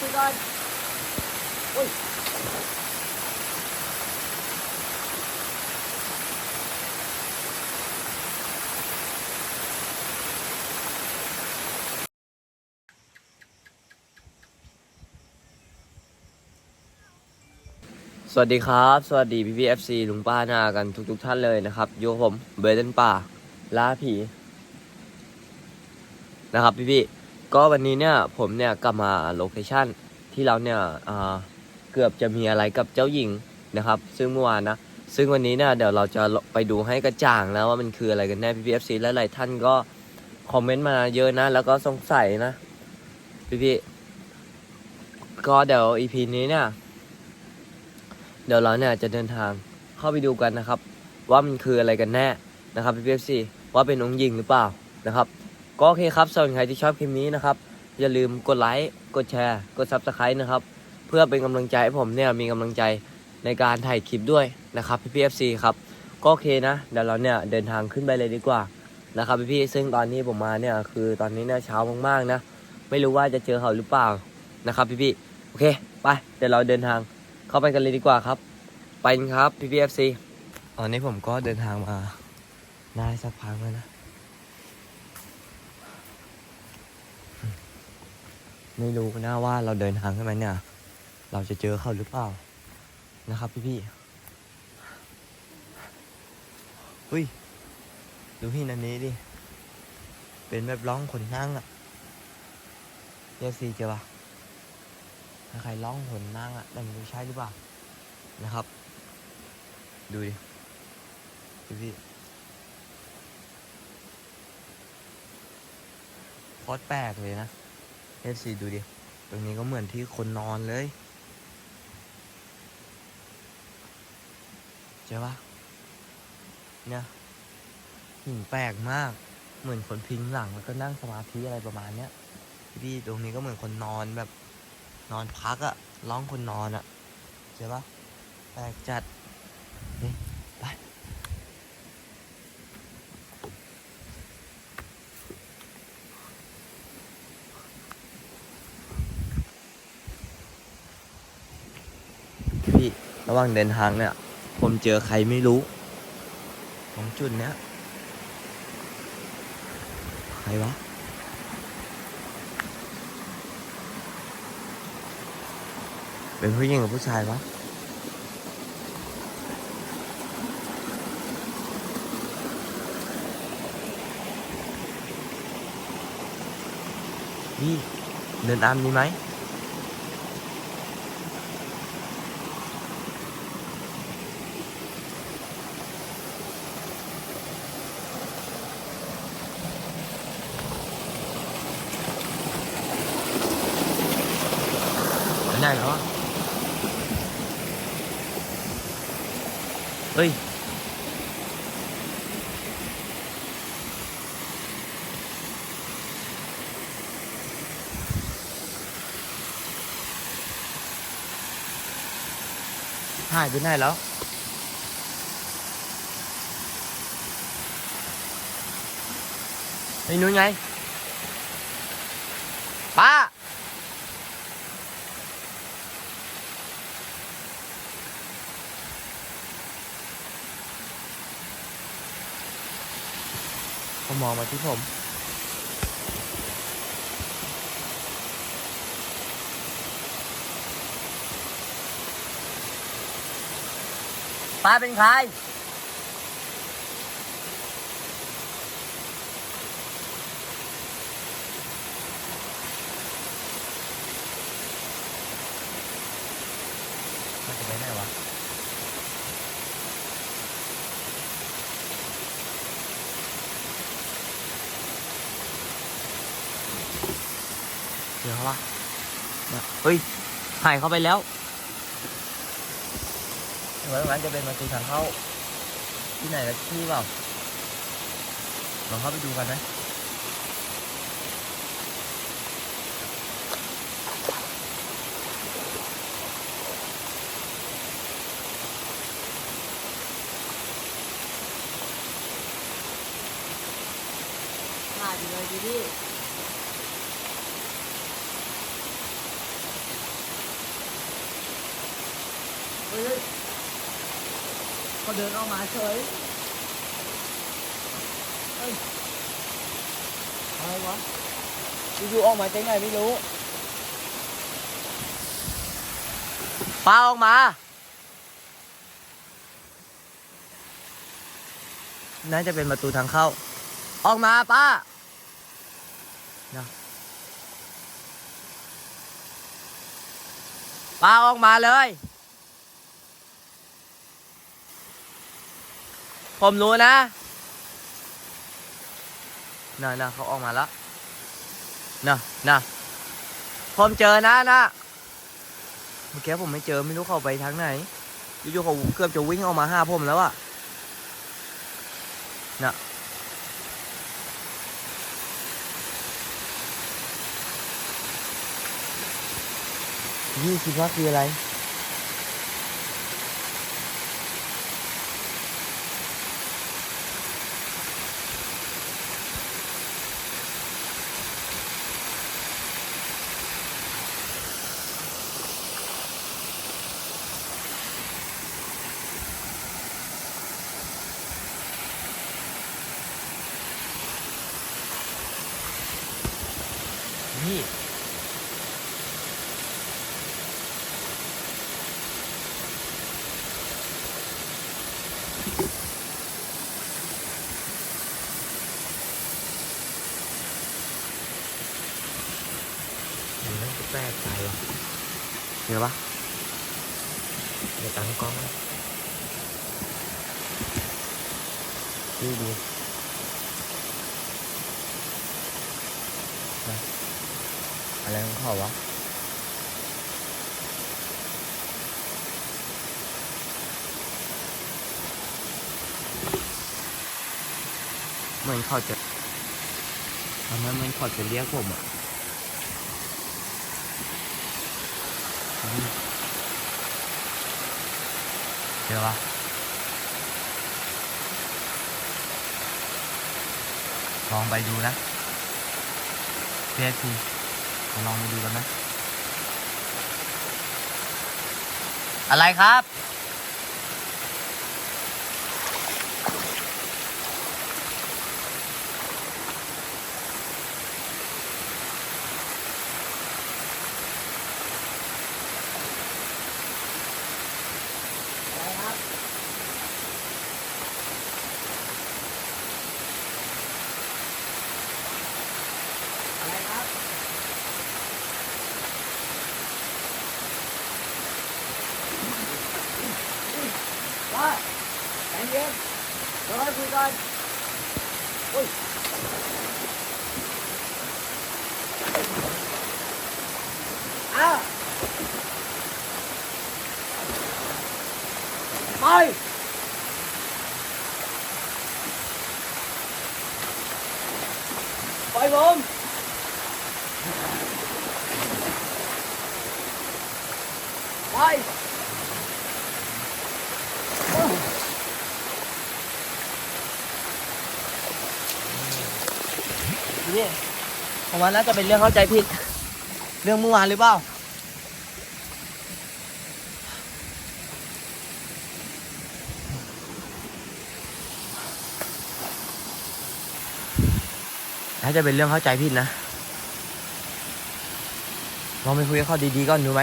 คุยก่อนอุ้ยสวัสดีครับ สวัสดีพี่พีเอฟซีลุงป้านากันทุกทุกๆท่านเลยนะครับอยู่กับผมเบรเดนป่าล่าผี นะครับพี่พี่ ก็วันนี้เนี่ยผมเนี่ยกลับมาโลเคชั่นที่เราเนี่ยเกือบจะมีอะไรกับเจ้าหญิงนะครับ ซึ่งเมื่อวานนะ ซึ่งวันนี้เนี่ยเดี๋ยวเราจะไปดูให้กระจ่างนะว่ามันคืออะไรกันแน่พี่พีเอฟซีและหลายท่านก็คอมเมนต์มาเยอะนะ แล้วก็สงสัยนะพี่พี่ก็เดี๋ยวอีพีนี้เนี่ยเดี๋ยวเราเนี่ยจะเดินทางเข้าไปดูกันนะครับ ว่ามันคืออะไรกันแน่นะครับพี่พีเอฟซีว่าเป็นองค์หญิงหรือเปล่านะครับ ก็โอเคครับส่วนใครที่ชอบคลิปนี้นะครับ อย่าลืมกดไลค์กดแชร์ กดซับสไครต์นะครับ เพื่อเป็นกำลังใจให้ผมเนี่ยมีกำลังใจในการถ่ายคลิปด้วยนะครับพี่พีเอฟซีครับก็โอเคนะเดี๋ยวเราเนี่ยเดินทางขึ้นไปเลยดีกว่านะครับพี่พี่ซึ่งตอนนี้ผมมาเนี่ยคือตอนนี้เนี่ยเช้ามากๆนะ ไม่รู้ว่าจะเจอเขาหรือเปล่านะครับพี่พี่โอเคไปเดี๋ยวเราเดินทางเข้าไปกันเลยดีกว่าครับ ไปครับพี่พีเอฟซีตอนนี้ผมก็เดินทางมาได้สักพักแล้วนะ ไม่รู้นะว่าเราเดินทางขึ้นมาเนี่ย เราจะเจอเขาหรือเปล่านะครับพี่พี่เฮ้ย ดูหินอันนี้ดิ เป็นแบบร้องขนนั่งอะเอฟซีเจอปะถ้าใครร้องหนนั่งอะแต่ไม่รู้ใช่หรือเปล่านะครับ ดูดิดูพี่โคตรแปลกเลยนะ เอฟซีดูดิ ตรงนี้ก็เหมือนที่คนนอนเลยเจอปะเนี่ยหินแปลกมาก เหมือนคนพิงหลังแล้วก็นั่งสมาธิอะไรประมาณเนี้ยพี่ตรงนี้ก็เหมือนคนนอนแบบ นอนพักอะร้องคนนอนอะใช่ปะแปลกจัดนี่ ไป พี่ ระหว่างเดินทางเนี่ย ผมเจอใครไม่รู้ ของจุดเนี้ย ใครวะ เป็นผู้หญิงกับผู้ชายวะนี่เดินตามนี้ไหม ไม่ได้เหรอเฮ้ย หายไปไหนแล้ว ไอ้นู้นไง ป้า เขา มองมาที่ผมป้าเป็นใคร มันจะไปไหนวะ เจอเขาปะ เนี่ยเฮ้ยหายเข้าไปแล้วเหมือนงั้นจะเป็นประตูทางเข้า ที่ไหนละที่เปล่าลองเข้าไปดูกันไหมถ่ายไปเลยดิพี่ เฮ้ยเขาเดินออกมาเฉยเฮ้ยอะไรวะอยู่ๆออกมาจากไหนไม่รู้ป้าออกมา น่าจะเป็นประตูทางเข้า ออกมาป้านะป้าออกมาเลย ผมรู้นะน่ะน่ะเขาออกมาแล้วน่ะน่ะผมเจอนะนะเมื่อกี้ผมไม่เจอไม่รู้เขาไปทางไหนอยู่ๆเขาเกือบจะวิ่งออกมาหาผมแล้วอะน่ะนี่คิดว่าคืออะไร แปลกใจว่ะเห็นปะเดี๋ยวตั้งกล้องนะดูดูอะไรของเขาวะ มือนเขาจะทำไมมือนเขาจะเรียกผมอะเจอปะลองไปดูนะเพียทีลองไปดูกันนะ อะไรครับ อะไรครับ อะไรครับ ว่าใจเย็นเดี๋ยวค่อยคุยกันอุ้ยอ้าวไป ไปผม ไปนี่ผมว่าน่าจะเป็นเรื่องเข้าใจผิด เรื่องเมื่อวานหรือเปล่า น่าจะเป็นเรื่องเข้าใจผิดนะลองไปคุยกับเขาดีๆก่อนดูไหม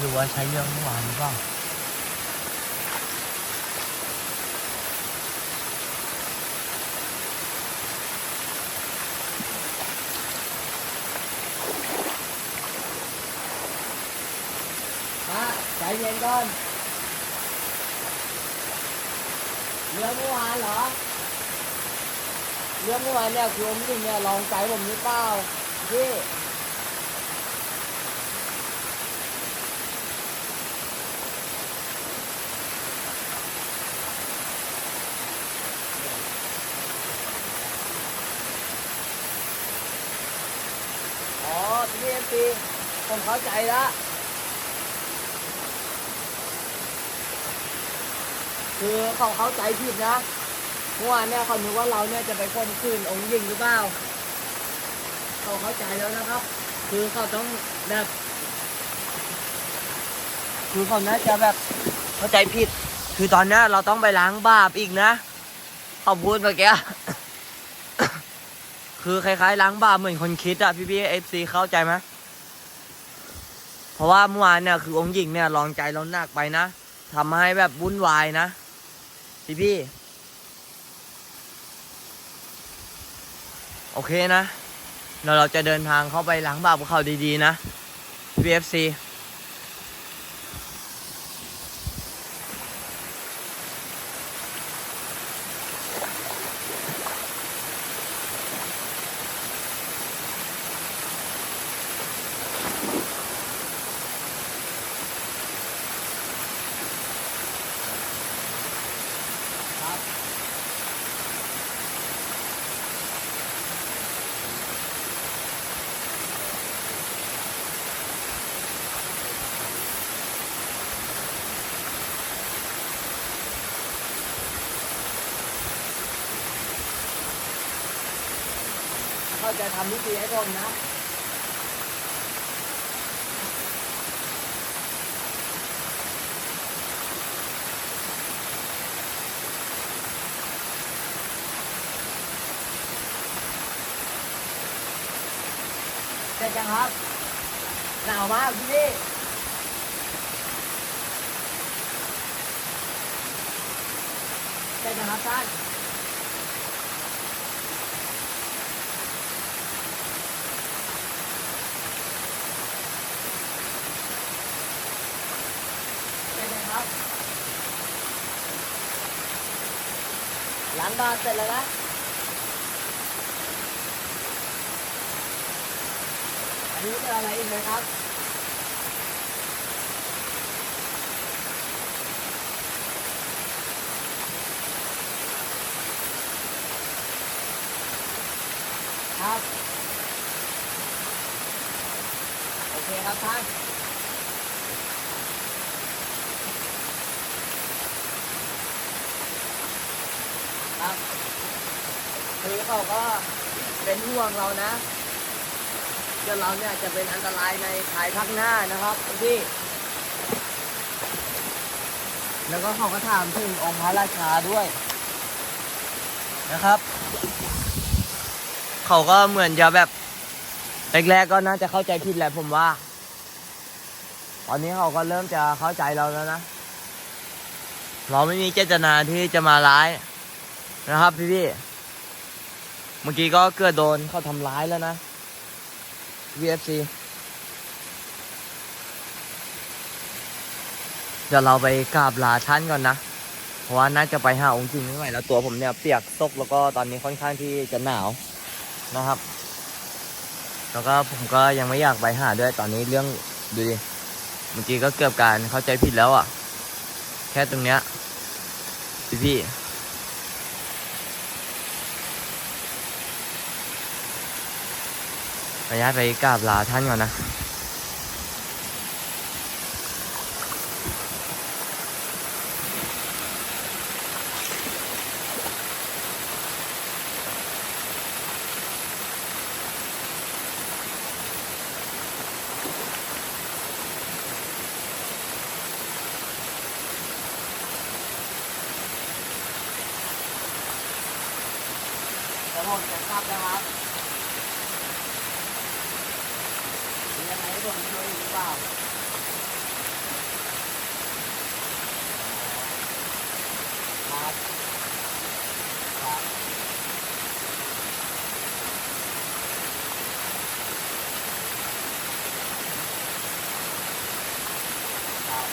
ไม่รู้ว่าใช้เรื่องเมื่อวานหรือเปล่าใจเย็นก่อนเรื่องเมื่อวานเหรอ เรื่องเมื่อวานเนี่ยคือผมจริงเนี่ยลองใจผมหรือเปล่าพี่ อ๋อพี่เอ็มปี ผมเข้าใจแล้วคือเขาเข้าใจผิดนะเมื่อวานเนี่ยเขาคิดว่าเราเนี่ยจะไปข่มขืนองค์หญิงหรือเปล่าเขาเข้าใจแล้วนะครับ คือเขาต้องแบบคือเขาน่าจะแบบเข้าใจผิด คือตอนนี้เราต้องไปล้างบาปอีกนะเขาพูดเมื่อกี้คือคล้ายๆล้างบาปเหมือนคนคิดอะพี่พี่เอฟซีเข้าใจไหม ราะว่าเมื่อวานเนี่ยคือองค์หญิงเนี่ยลองใจเราหนักไปนะทำให้แบบวุ่นวายนะ พี่พี่โอเคนะเราเราจะเดินทางเข้าไปล้างบาปกับเขาดีๆนะพี่ จะทำพิธีให้ผมนะเสร็จยังครับ หนาวมากพี่พี่เสร็จยังครับท่านไงครับล้างบานเสร็จแล้วนะอันนี้เป็นอะไรอีกไหมครับครับ โอเคครับท่าน ครับือเขาก็เป็นห่วงเรานะเดี๋ยวเราเนี่ยจะเป็นอันตรายในภายภาคหน้านะครับพี่ แล้วก็เขาก็ถามถึงองค์พระราชาด้วย นะครับ เขาก็เหมือนจะแบบแรกๆก็น่าจะเข้าใจผิดแหละผมว่า ตอนนี้เขาก็เริ่มจะเข้าใจเราแล้วนะ เราไม่มีเจตนาที่จะมาร้ายนะครับพี่พี่ๆ เมื่อกี้ก็เกือบโดนเขาทำร้ายแล้วนะ VFC เดี๋ยวเราไปกราบลาท่านก่อนนะ เพราะว่าน่าจะไปหาองค์จริงไม่ไหวแล้วตัวผมเนี่ยเปียกซกแล้วก็ตอนนี้ค่อนข้างที่จะหนาวนะครับ แล้วก็ผมก็ยังไม่อยากไปหาด้วยตอนนี้เรื่องดูดิเมื่อกี้ก็เกือบการเข้าใจผิดแล้วอะ แค่ตรงเนี้ยพี่พี่ ขออนุญาตไปกราบลาท่านก่อนนะ แล้วผมจะกลับนะครับมีอะไรให้ผมช่วยหรือเปล่าครับครับครับ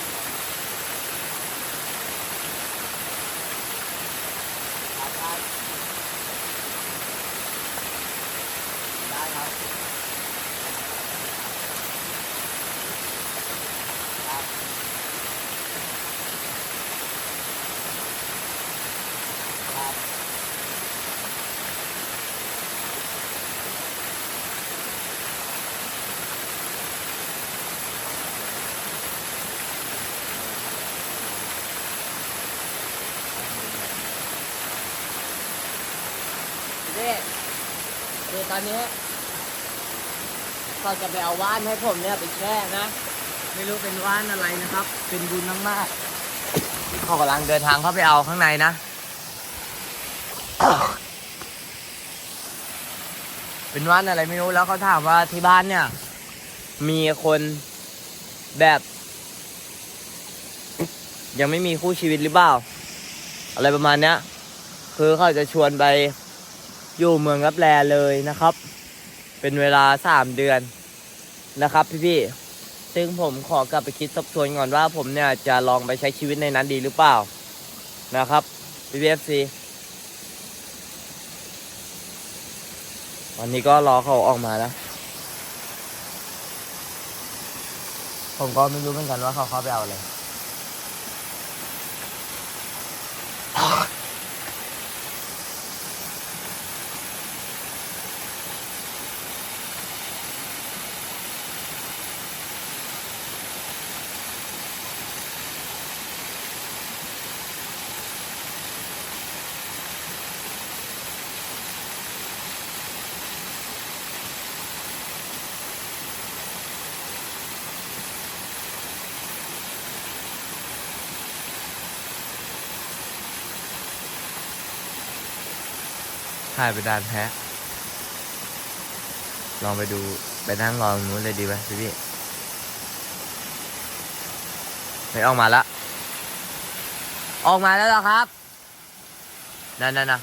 ครับได้ได้ครับครับ นี่คือตอนนี้เขาจะไปเอาว่านให้ผมเนี่ยไปแช่นะ ไม่รู้เป็นว่านอะไรนะครับ เป็นบุญมากๆเขากำลังเดินทางเข้าไปเอาข้างในนะ เป็นว่านอะไรไม่รู้แล้วเขาถามว่าที่บ้านเนี่ย มีคนแบบ ยังไม่มีคู่ชีวิตหรือเปล่า อะไรประมาณเนี้ย คือเขาจะชวนไป อยู่เมืองรับแลเลยนะครับ เป็นเวลาสามเดือนนะครับพี่ๆซึ่งผมขอกลับไปคิดทบทวนก่อนว่าผมเนี่ยจะลองไปใช้ชีวิตในนั้นดีหรือเปล่านะครับพี่พีเอฟซีวันนี้ก็รอเขาออกมานะผมก็ไม่รู้เหมือนกันว่าเขาเข้าไปเอาอะไร ถ่ายไปด้านแพ้ลองไปดูไปนั่งรอตรงนู้นเลยดีไหมพี่พี่ไม่ออกมาละ ออกมาแล้วเหรอครับ นั่นนั่นนะ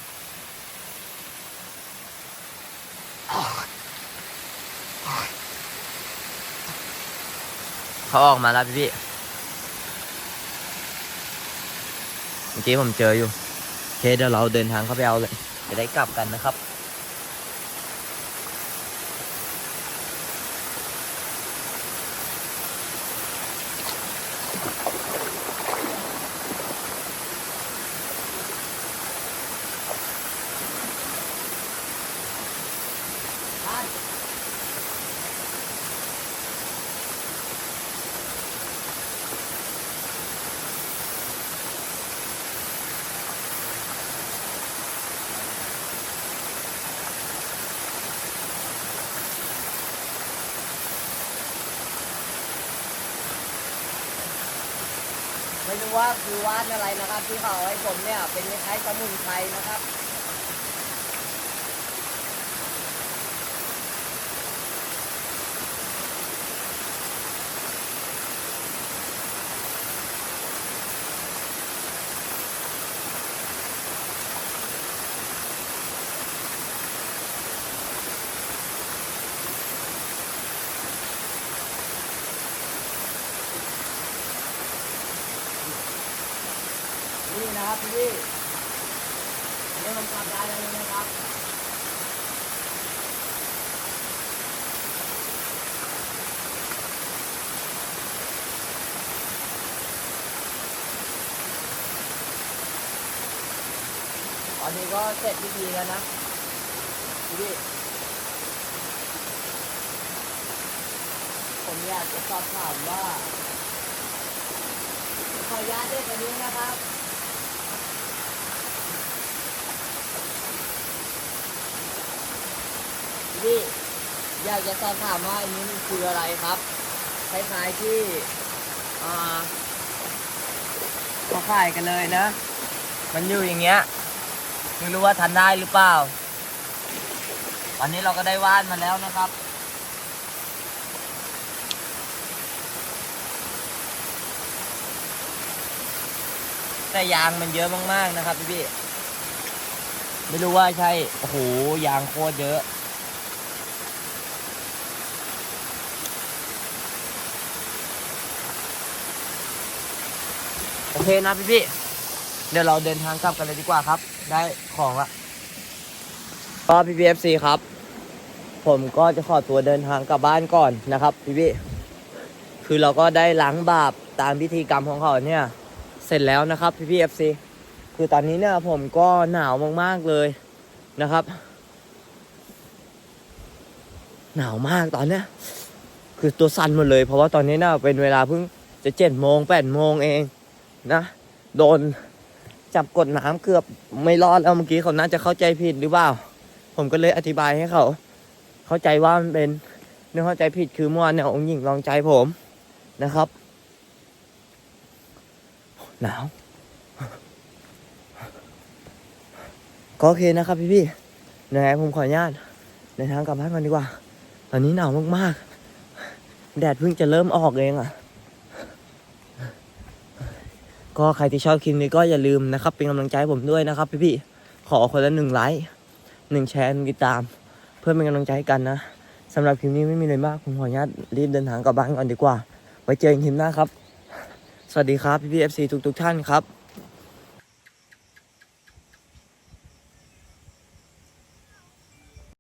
เขาออกมาแล้วพี่พี่เมื่อกี้ผมเจออยู่ เคเดี๋ยวเราเดินทางเข้าไปเอาเลย จะได้กลับกันนะครับ ไม่รู้ว่าคือว่านอะไรนะครับ ที่เขาเอให้ผมเนี่ยเป็นคล้ายสมุนไพรนะครับ นี่นะครับพี่นี่มันกลับได้แล้วนะครับตอนนี้ก็เสร็จพิธีแล้วนะพี่ผมอยากจะสอบถามว่า ขออนุญาตเด็กคนนี้นะครับ พี่ อยากจะสอบถามว่าอันนี้มันคืออะไรครับคล้ายๆที่อ่าเขาขายกันเลยนะ มันอยู่อย่างเงี้ยไม่รู้ว่าทันได้หรือเปล่า วันนี้เราก็ได้ว่านมาแล้วนะครับแต่ยางมันเยอะมากๆนะครับพี่พี่ไม่รู้ว่าใช่ โอ้โห ยางโคตรเยอะ โอเคนะพี่พี่เดี๋ยวเราเดินทางกลับกันเลยดีกว่าครับ ได้ของละก็พี่พีเอฟซีครับ ผมก็จะขอตัวเดินทางกลับบ้านก่อนนะครับพี่พี่คือเราก็ได้ล้างบาปตามพิธีกรรมของเขาเนี่ย เสร็จแล้วนะครับพี่พี่เอฟซีคือตอนนี้เนี่ยผมก็หนาวมากๆเลยนะครับ หนาวมากตอนเนี้ยคือตัวสั่นหมดเลย เพราะว่าตอนนี้เนี่ยเป็นเวลาเพิ่งจะเจ็ดโมงแปดโมงเอง นะ โดนจับกดน้ำเกือบไม่รอดแล้วเมื่อกี้เขาน่าจะเข้าใจผิดหรือเปล่า ผมก็เลยอธิบายให้เขา เข้าใจว่ามันเป็นเรื่องเข้าใจผิดคือเมื่อวานเนี่ยองค์หญิงลองใจผมนะครับ หนาว ก็โอเคนะครับพี่พี่ๆยังไงผมขออนุญาตในทางกลับบ้านก่อนดีกว่า ตอนนี้หนาวมากๆ แดดเพิ่งจะเริ่มออกเองอะ ก็ใครที่ชอบคลิปนี้ก็อย่าลืมนะครับ เป็นกำลังใจให้ผมด้วยนะครับพี่พี่ๆขอคนละหนึ่งไลค์หนึ่งแชร์หนึ่งติดตาม เพื่อเป็นกำลังใจให้กันนะสำหรับคลิปนี้ไม่มีอะไรมากผมขออนุญาตรีบเดินทางกลับบ้านก่อนดีกว่า ไว้เจอกันคลิปหน้าครับ สวัสดีครับพี่พี่เอฟซีทุกๆท่านครับ